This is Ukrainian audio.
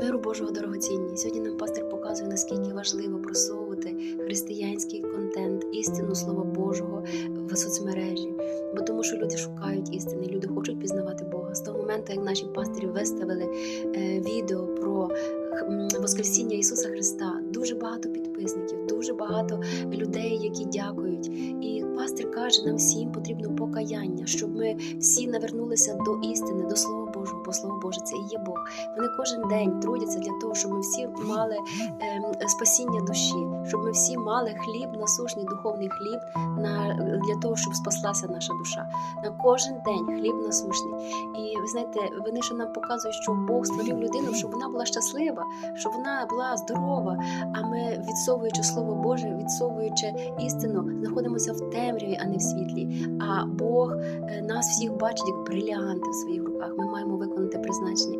Миру Божого дорогоцінні. Сьогодні нам пастир показує, наскільки важливо просовувати християнський контент, істину Слова Божого в соцмережі. Бо тому, що люди шукають істини, люди хочуть пізнавати Бога. З того моменту, як наші пастирі виставили е, відео про Воскресіння Ісуса Христа, дуже багато підписників, дуже багато людей, які дякують. І пастир каже, нам всім потрібно покаяння, щоб ми всі навернулися до істини, до Слова Божого, бо Слово Боже це і є Бог. Вони кожен день трудяться для того, щоб ми всі мали ем, спасіння душі, щоб ми всі мали хліб, насушний духовний хліб на для того, щоб спаслася наша душа. На кожен день хліб насушний. І ви знаєте, вони ще нам показують, що Бог створив людину, щоб вона була щаслива, щоб вона була здорова. А ми, відсовуючи слово Боже, відсовуючи істину, знаходимося в темряві, а не в світлі. А Бог е, нас всіх бачить як бриліанти в своїх руках. Ми маємо виконати призначення.